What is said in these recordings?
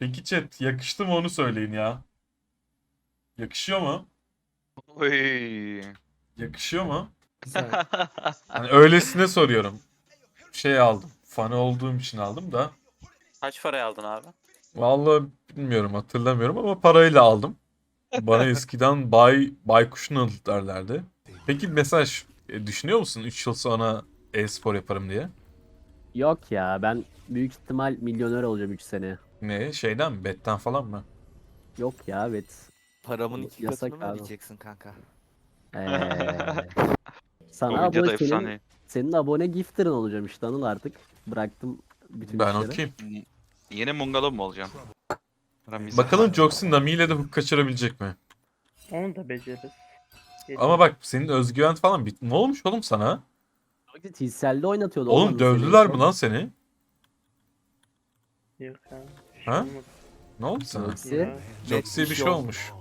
Peki chat yakıştı mı onu söyleyin ya. Yakışıyor mu? Oy. Yakışıyor mu? Güzel. Hani öylesine soruyorum. Şey aldım. Fanı olduğum için aldım da. Kaç paraya aldın abi? Vallahi bilmiyorum hatırlamıyorum ama parayla aldım. Bana eskiden Bay Baykuş Nıl derlerdi. Peki mesela şu- e, düşünüyor musun 3 yıl sonra e-spor yaparım diye? Yok ya ben büyük ihtimal milyoner olacağım 3 sene. Ne şeyden mi? Betten falan mı? Yok ya evet. Paramın iki Yasak katını mı abi. ödeyeceksin kanka? Ee, O sana video da abone senin, efsane. senin abone gifter'ın olacağım işte Anıl artık. Bıraktım bütün Ben işleri. okuyayım. Yeni Mungalov mu olacağım? Ramiz. Bakalım Joxy Nami ile de hook kaçırabilecek mi? Onu da beceririz. Ama bak senin özgüven falan bit. Ne olmuş oğlum sana? TCL'de oynatıyordu. Oğlum dövdüler mi lan seni? Yok ha. Ha? Ne oldu sana? Joxy, Ya, Joxy'ye bir şey olmuş.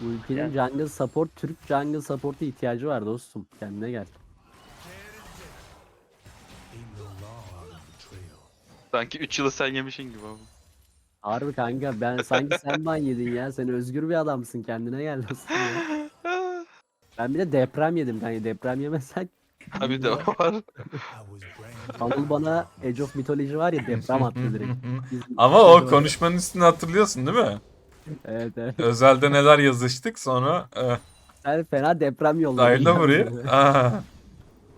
bu ülkenin jungle support, Türk jungle support'a ihtiyacı var dostum. Kendine gel. Sanki 3 yılı sen yemişin gibi abi. Harbi kanka ben sanki sen ban yedin ya. Sen özgür bir adamsın kendine gel dostum ya. Ben bir de deprem yedim kanka. Deprem yemesen Abi de var. Anıl bana Age of Mythology var ya deprem attı direkt. Ama o konuşmanın üstünü hatırlıyorsun değil mi? Evet evet. Özelde neler yazıştık sonra eh, Sen fena deprem yolladın. dahil ya. buraya. Aa.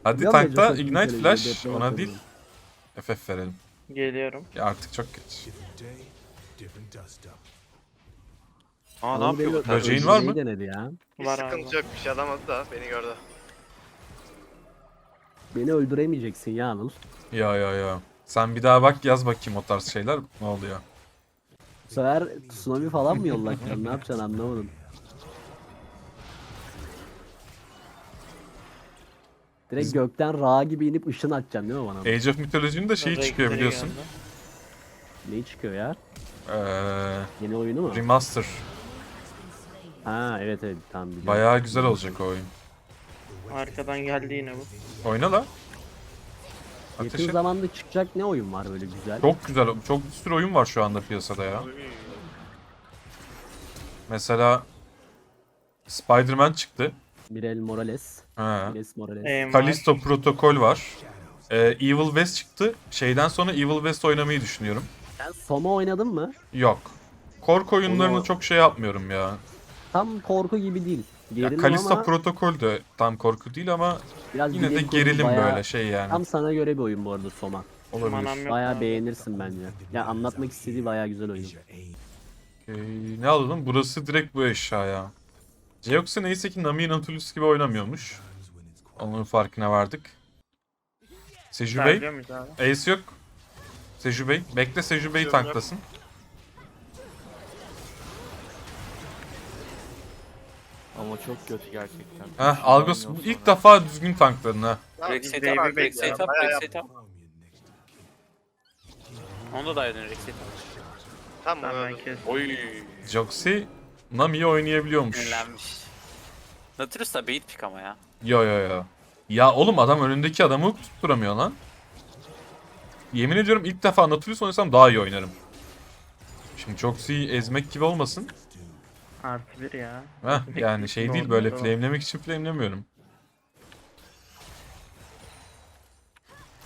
Hadi tankta of Ignite Mythology, Flash deprem ona değil. FF verelim. Geliyorum. Ya artık çok geç. Aa ne Anıl yapıyor beni? Böceğin var mı? denedi ya. Bir Var abi. sıkıntı yok bir şey alamadı da beni gördü. Beni öldüremeyeceksin ya Anıl. Ya ya ya. Sen bir daha bak yaz bakayım o tarz şeyler ne oluyor. Bu sefer tsunami falan mı yollayacaksın? ne yapacaksın anlamadım. Direkt gökten Ra gibi inip ışın atacaksın değil mi bana? Age of Mythology'nin de şeyi çıkıyor biliyorsun. Ne çıkıyor ya? Ee, Yeni oyunu mu? remaster. Ha evet evet tamam biliyorum. Bayağı güzel olacak o oyun. Arkadan geldi yine bu. Oyna la. Yakın Ateşi. zamanda çıkacak ne oyun var böyle güzel? Çok güzel. Çok bir sürü oyun var şu anda piyasada ya. Mesela Spider-Man çıktı. Mirel Morales. Ha. Miles Morales. Kalisto Protokol var. Ee, Evil West çıktı. Şeyden sonra Evil West oynamayı düşünüyorum. Sen Soma oynadın mı? Yok. Korku oyunlarını Onu- çok şey yapmıyorum ya. Tam korku gibi değil. Ya Gerilim Kalisto ama Protokol de tam korku değil ama biraz yine de bilim kurgu gerilim bayağı- böyle şey yani. Tam sana göre bir oyun bu arada Soma. Olabilir. Manam yok Bayağı beğenirsin bence. Ya anlatmak istediği bayağı güzel oyun. Ee, ne alalım? Burası direkt bu eşya ya. Jeox'a neyse ki Nami Nautilus gibi oynamıyormuş. Onun farkına vardık. Seju Bey. Muyuz abi? Ace yok. Seju Bey. Bekle Seju Bey tanklasın. Ama çok kötü gerçekten. Heh Algos bu ilk defa düzgün tankladın ha. Bekliyor, Rex'e tap, bayağı Rex'e tap. Onda da aydın Rex'e tap. Tamam ben kes. Oy. Joxy Nami'yi oynayabiliyormuş. Sinirlenmiş. Nautilus da bait pick ama ya. Yo yo yo. Ya oğlum adam önündeki adamı tutturamıyor lan. Yemin ediyorum ilk defa Nautilus oynasam daha iyi oynarım. Şimdi Joxy'yi ezmek gibi olmasın. Artı bir ya. Heh, yani şey değil böyle flamelemek için flamelemiyorum.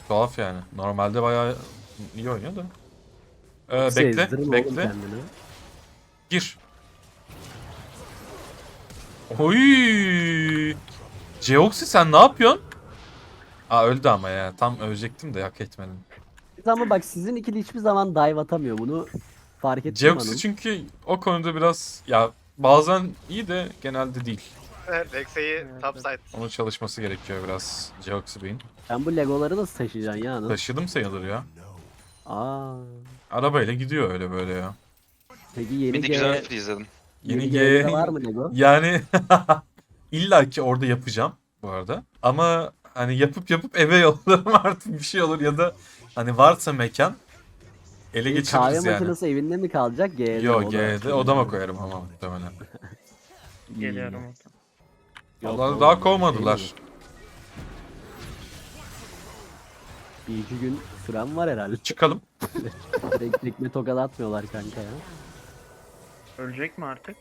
Tuhaf yani. Normalde bayağı iyi oynuyor da. Ee, Sezdirin bekle, oğlum bekle. kendini. Gir. Oy! Jeoxy sen ne yapıyorsun? Aa öldü ama ya. Tam ölecektim de hak etmedim. Ama bak sizin ikili hiçbir zaman dive atamıyor. Bunu fark ettim Anıl. çünkü o konuda biraz ya bazen iyi de genelde değil. Evet, topside. Onun çalışması gerekiyor biraz Jeoxy Bey'in. Sen bu legoları nasıl taşıyacaksın ya Anıl? Taşıdım sayılır ya. Aa. Arabayla gidiyor öyle böyle ya. Peki yeni Bir de G... güzel freeze'ledim. Yeni Yeni G- G'de var mı Lego? Yani illa ki orada yapacağım bu arada. Ama hani yapıp yapıp eve yollarım artık bir şey olur ya da hani varsa mekan ele Peki Kahve geçiririz yani. makinesi evinde mi kalacak? G'de Yo G'de odama koyarım ama muhtemelen. Geliyorum. Oğlum, daha kovmadılar. Bir iki gün süren var herhalde. Çıkalım. Direkt tekme tokat atmıyorlar kanka ya. Ölecek mi artık?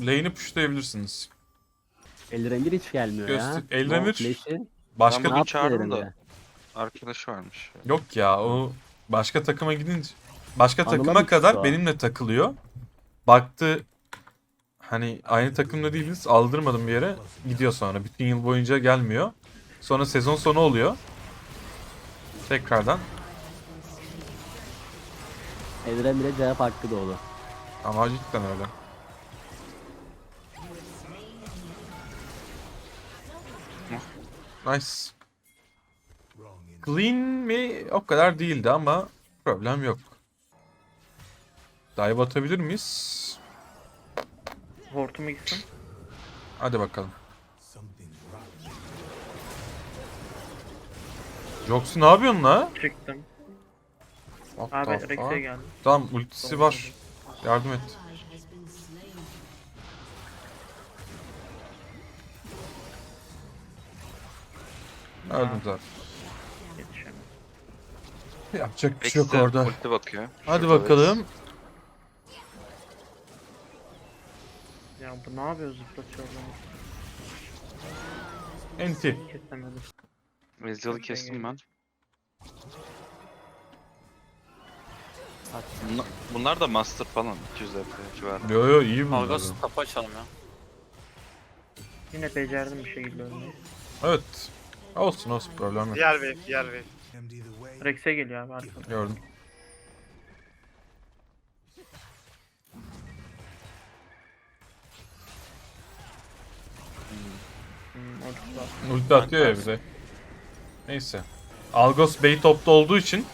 Lane'i pushlayabilirsiniz. Elremir hiç gelmiyor ya. Göster- Elremir- No flash'i. Başka yaptı çağırdım da. Arkadaşı varmış. Yok ya o başka takıma gidince başka Anılar takıma kadar o? benimle takılıyor. Baktı hani aynı takımda değiliz aldırmadım bir yere gidiyor sonra bütün yıl boyunca gelmiyor. Sonra sezon sonu oluyor. Tekrardan Elremir'e cevap hakkı doğdu. ama cidden öyle. Nice. Clean mi? O kadar değildi ama problem yok. Dive atabilir miyiz? Hortumu gitsin. Hadi bakalım. Joxy ne yapıyorsun la? Çıktım. What Abi the Rex'e fuck? geldi. Tamam ultisi var. Yardım et. Öldüm zaten. Yapacak bir şey yok Ekstra orada. Ulti bakıyor. Hadi Şurada bakalım. Ya bu ne yapıyor zıplatıyor beni. Enti. Kesemedim. Ezreal'ı kestim ben. Bunlar, bunlar da master falan 200 HP civarı. Yo yo iyi bunlar. Algos kapı açalım ya. Yine becerdim bir şekilde ölmeyi. Evet. Olsun olsun problem yok. Diğer wave, diğer wave. Rex'e geliyor abi arkadan. Gördüm. Hmm, ulti var. Ulti atıyor ya bize. Neyse. Algos Bey topta olduğu için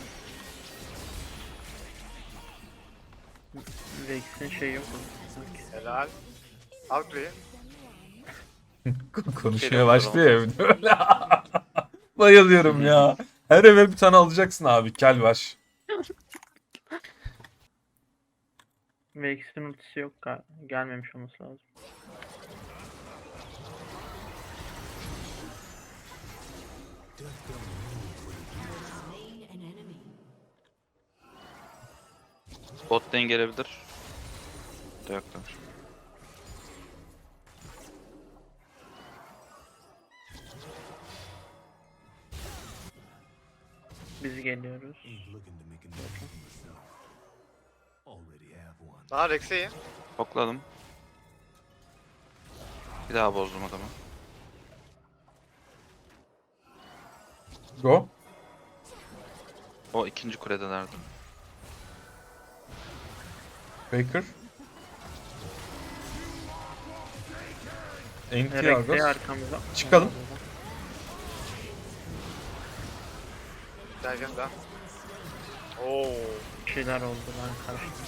Rex'in şey yok. Helal. Al kuleyi. konuşmaya başlıyor ya. Bayılıyorum ya. Her eve bir tane alacaksın abi kelbaş. Rex'in ultisi yok. Gelmemiş olması lazım. Bot lane gelebilir. Yoklar. Biz geliyoruz. Aa Rex'e iyi. Hokladım. Bir daha bozdum adamı. Go. O ikinci kuledelerdi. Baker. Enti Rex'e Algos. arkamıza. Çıkalım. Gel daha. Oo. Bir şeyler oldu ben karıştım.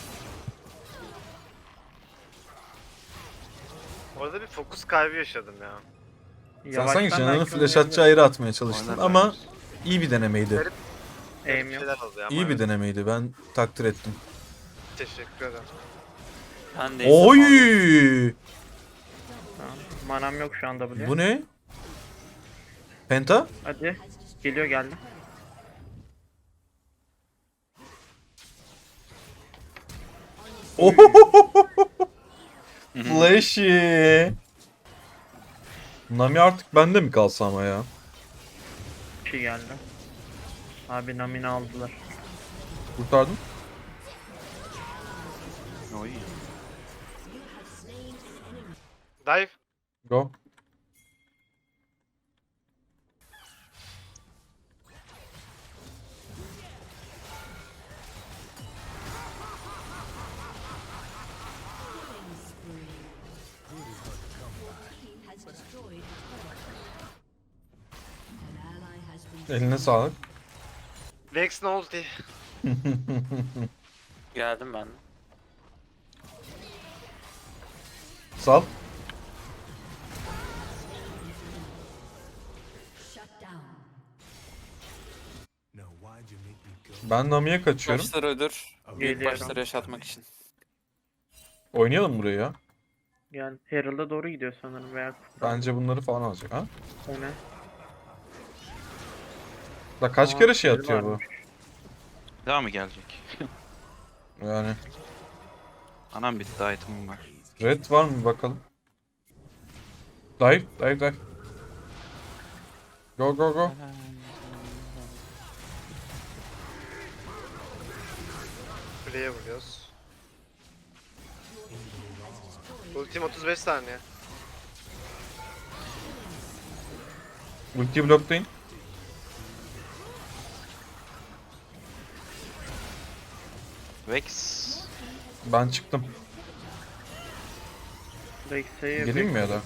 Orada bir fokus kaybı yaşadım ya. Sen Yavaştan sanki canını belki flash atçı ayrı atmaya çalıştın Aynen ama iyi bir denemeydi. Garip Aim yok. şeyler oldu ya. İyi bir denemeydi. Ben takdir ettim. Teşekkür ederim. Ben de Oy! Tamam. Manam yok şu anda bile. Bu ne? Penta? Hadi. Geliyor geldi. Flashy. Nami artık bende mi kalsa ama ya? Şey geldi. Abi Namin'i aldılar. Kurtardım. Oy. Dive. Go. Eline sağlık. Vex ne oldu diye. Geldim ben. Sal. Ben Nami'ye kaçıyorum. Başları öldür. Büyük Geliyorum. başları yaşatmak için. Oynayalım burayı ya. Gel. Herald'a doğru gidiyor sanırım veya Bence bunları falan alacak ha. o ne? Da kaç Aa, kere şey biri atıyor bu? varmış. Daha mı gelecek? Yani. Anam bitti item'ım var. Red var mı bir bakalım. Dive, dive, dive. Go, go, go. Kuleye vuruyoruz. Ultim 35 saniye. Ulti bloklayın. Vex. Ben çıktım. Rex'e Geleyim mi ya da?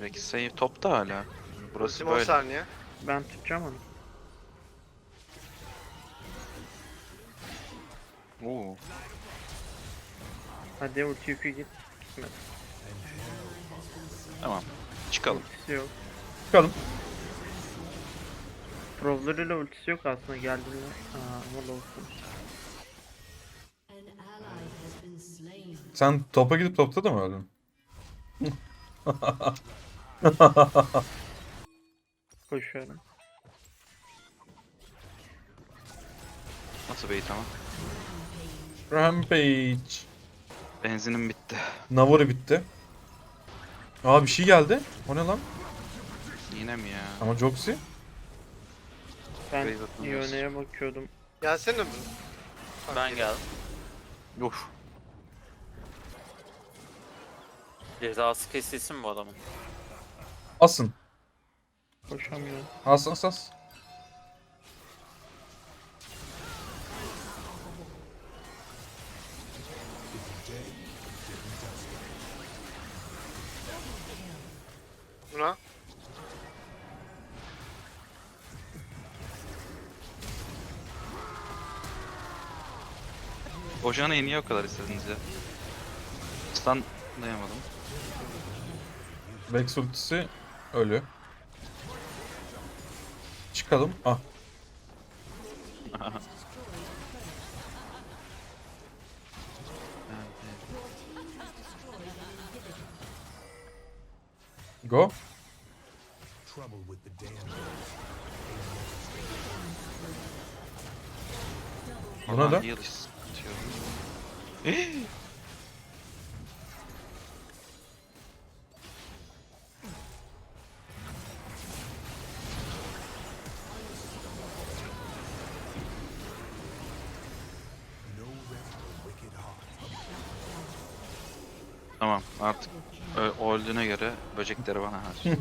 Vex save topta hala. Burası Ultim 10 böyle. saniye. Ben tutacağım onu. Oo. Hadi ulti yükü git. Gitmedi. Tamam. Çıkalım. Ultisi yok. Çıkalım. Provler ile ultisi yok aslında geldiler. Aa ama olsun. Sen topa gidip topta da mı öldün? Koşuyorum. Nasıl bait ama? Rampage. Benzinim bitti. Navari bitti. Aa bir şey geldi. O ne lan? Yine mi ya? Ama Joxy. Ben atılmıyoruz. Yone'ye bakıyordum. Gelsene mi? Ben geldim. Uf. Cezası kesilsin bu adamın. Asın. Koşamıyorum. As as as. Buna. Ocağına niye o kadar istediniz ya? Stunlayamadım. Vex ultisi ölü. Çıkalım. Ah. Go. Buna da. Tamam artık ö- o öldüğüne göre böcekleri bana har.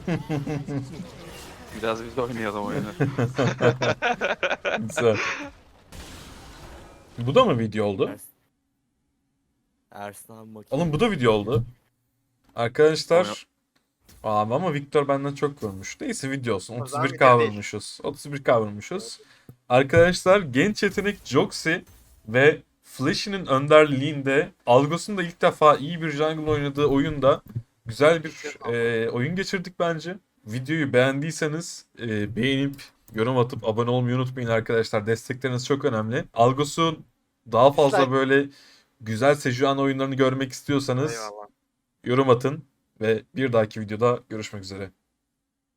Biraz biz de oynayalım oyunu. Güzel. Bu da mı video oldu? Abi makine. Oğlum bu da video oldu. Arkadaşlar. Abi ama Victor benden çok görmüş. Neyse video olsun. O zaman 31k video değil. vurmuşuz. 31k vurmuşuz. Arkadaşlar genç yetenek Joxy ve Flash'inin önderliğinde Algos'un da ilk defa iyi bir jungle oynadığı oyunda güzel bir e, oyun geçirdik bence. Videoyu beğendiyseniz e, beğenip yorum atıp abone olmayı unutmayın arkadaşlar. Destekleriniz çok önemli. Algos'un daha fazla Like. böyle güzel Sejuani oyunlarını görmek istiyorsanız Eyvallah. yorum atın ve bir dahaki videoda görüşmek üzere.